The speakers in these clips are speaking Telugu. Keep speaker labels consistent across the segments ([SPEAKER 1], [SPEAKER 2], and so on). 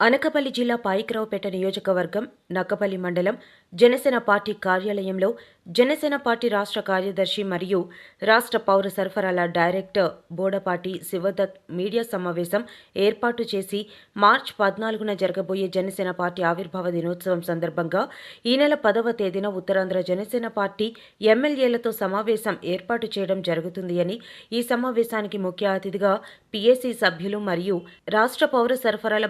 [SPEAKER 1] అనకపల్లి జిల్లా పాయికరావుపేట నియోజకవర్గం నక్కపల్లి మండలం జనసేన పార్టీ కార్యాలయంలో జనసేన పార్టీ రాష్ట్ర కార్యదర్శి మరియు రాష్ట్ర పౌర సరఫరాల డైరెక్టర్ బోడపాటి శివదత్ మీడియా సమావేశం ఏర్పాటు చేసి మార్చి పద్నాలుగున జరగబోయే జనసేన పార్టీ ఆవిర్భావ దినోత్సవం సందర్భంగా ఈ నెల పదవ తేదీన ఉత్తరాంధ్ర జనసేన పార్టీ ఎమ్మెల్యేలతో సమావేశం ఏర్పాటు చేయడం జరుగుతుంది అని ఈ సమావేశానికి ముఖ్య అతిథిగా పీఏసీ సభ్యులు మరియు రాష్ట్ర పౌర సరఫరాల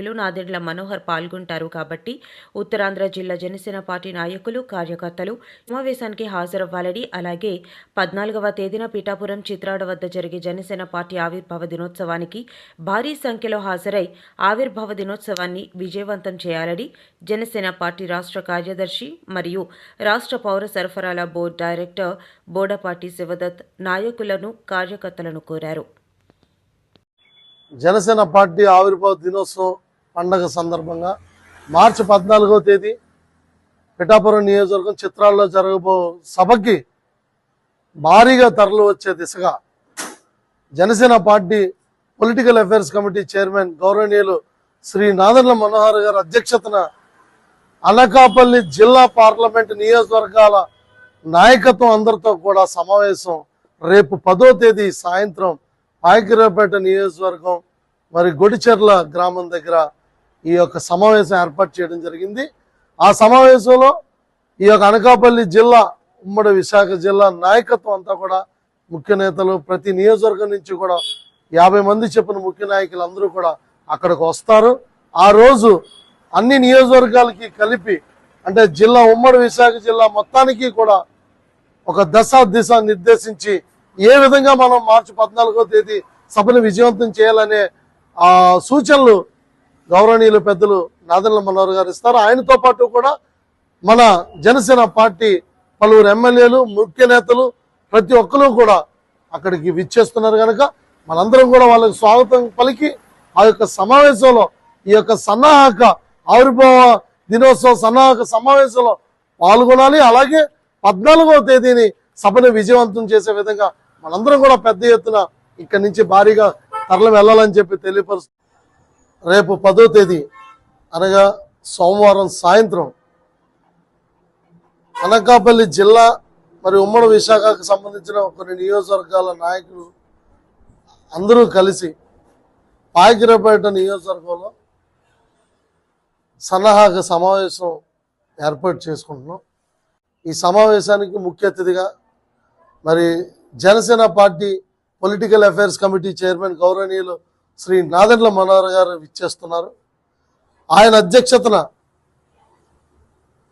[SPEAKER 1] మంత్రివర్యులు నాదెండ్ల మనోహర్ పాల్గొంటారు కాబట్టి ఉత్తరాంధ్ర జిల్లా జనసేన పార్టీ నాయకులు కార్యకర్తలు సమావేశానికి హాజరవ్వాలని అలాగే పద్నాలుగవ తేదీన పిఠాపురం చిత్రాడ వద్ద జరిగే జనసేన పార్టీ ఆవిర్భావ దినోత్సవానికి భారీ సంఖ్యలో హాజరై ఆవిర్భావ దినోత్సవాన్ని విజయవంతం చేయాలని జనసేన పార్టీ రాష్ట్ర కార్యదర్శి మరియు రాష్ట్ర పౌర సరఫరాల బోర్డు డైరెక్టర్ బోడపాటి శివదత్ నాయకులను కార్యకర్తలను కోరారు.
[SPEAKER 2] జనసేన పార్టీ ఆవిర్భావ దినోత్సవం పండగ సందర్భంగా మార్చి పద్నాలుగో తేదీ పిఠాపురం నియోజకవర్గం చిత్రాల్లో జరగబో సభకి భారీగా తరలి వచ్చే దిశగా Janasena party political affairs committee chairman గౌరవనీయులు శ్రీ నాదన్న మనోహర్ గారి అధ్యక్షతన అనకాపల్లి జిల్లా పార్లమెంట్ నియోజకవర్గాల నాయకత్వం అందరితో కూడా సమావేశం రేపు పదో తేదీ సాయంత్రం పాయకిరాపేట నియోజకవర్గం మరి గొడిచెర్ల గ్రామం దగ్గర ఈ యొక్క సమావేశం ఏర్పాటు చేయడం జరిగింది. ఆ సమావేశంలో ఈ యొక్క అనకాపల్లి జిల్లా ఉమ్మడి విశాఖ జిల్లా నాయకత్వం అంతా కూడా ముఖ్య నేతలు ప్రతి నియోజకవర్గం నుంచి కూడా యాభై మంది చెప్పిన ముఖ్య నాయకులు అందరూ కూడా అక్కడికి వస్తారు. ఆ రోజు అన్ని నియోజకవర్గాలకి కలిపి అంటే జిల్లా ఉమ్మడి విశాఖ జిల్లా మొత్తానికి కూడా ఒక దశ దిశ నిర్దేశించి ఏ విధంగా మనం మార్చి పద్నాలుగో తేదీ సభను విజయవంతం చేయాలనే ఆ సూచనలు గౌరవనీయులు పెద్దలు నాదన్ల మనోహర్ గారు ఇస్తారు. ఆయనతో పాటు కూడా మన జనసేన పార్టీ పలువురు ఎమ్మెల్యేలు ముఖ్య నేతలు ప్రతి ఒక్కరు కూడా అక్కడికి విచ్చేస్తున్నారు కనుక మనందరం కూడా వాళ్ళకి స్వాగతం పలికి ఆ యొక్క సమావేశంలో ఈ యొక్క సన్నాహక ఆవిర్భావ దినోత్సవ సన్నాహక సమావేశంలో పాల్గొనాలి. అలాగే పద్నాలుగవ తేదీని సభను విజయవంతం చేసే విధంగా మనందరం కూడా పెద్ద ఎత్తున ఇక్కడి నుంచి భారీగా తరలి వెళ్ళాలని చెప్పి తెలియపరుస్తుంది రేపు పదో తేదీ అనగా సోమవారం సాయంత్రం అనకాపల్లి జిల్లా మరి ఉమ్మడి విశాఖకు సంబంధించిన కొన్ని నియోజకవర్గాల నాయకులు అందరూ కలిసి పాయకిరపేట నియోజకవర్గంలో సన్నాహక సమావేశం ఏర్పాటు చేసుకుంటున్నాం. ఈ సమావేశానికి ముఖ్య అతిథిగా మరి Janasena party political affairs committee chairman గౌరవనీయులు శ్రీ నాదెండ్ల మనోహర్ గారు ఇచ్చేస్తున్నారు ఆయన అధ్యక్షతన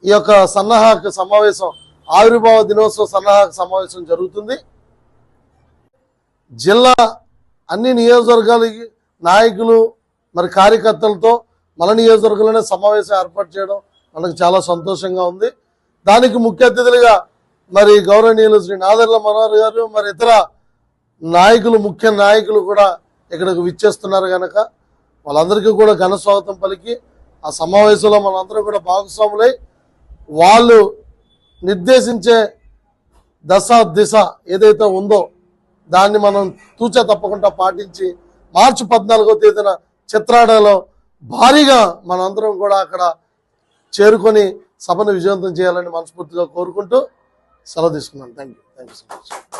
[SPEAKER 2] ఈ యొక్క సన్నాహక సమావేశం ఆవిర్భావ దినోత్సవ సన్నాహక సమావేశం జరుగుతుంది. జిల్లా అన్ని నియోజకవర్గాలకి నాయకులు మరి కార్యకర్తలతో మన నియోజకవర్గంలోనే సమావేశం ఏర్పాటు చేయడం మనకు చాలా సంతోషంగా ఉంది. దానికి ముఖ్య అతిథులుగా మరి గౌరవనీయులు శ్రీ నాదర్ల మనోహర్ గారు మరి ఇతర నాయకులు ముఖ్య నాయకులు కూడా ఇక్కడికి విచ్చేస్తున్నారు కనుక వాళ్ళందరికీ కూడా ఘన స్వాగతం పలికి ఆ సమావేశంలో మనందరం కూడా భాగస్వాములై వాళ్ళు నిర్దేశించే దశ దిశ ఏదైతే ఉందో దాన్ని మనం తూచా తప్పకుండా పాటించి మార్చి పద్నాలుగో తేదీన చిత్రాడలో భారీగా మనందరం కూడా అక్కడ చేరుకొని సభను విజయవంతం చేయాలని మనస్ఫూర్తిగా కోరుకుంటూ సెలవు తీసుకున్నాను. Thank you thank you so much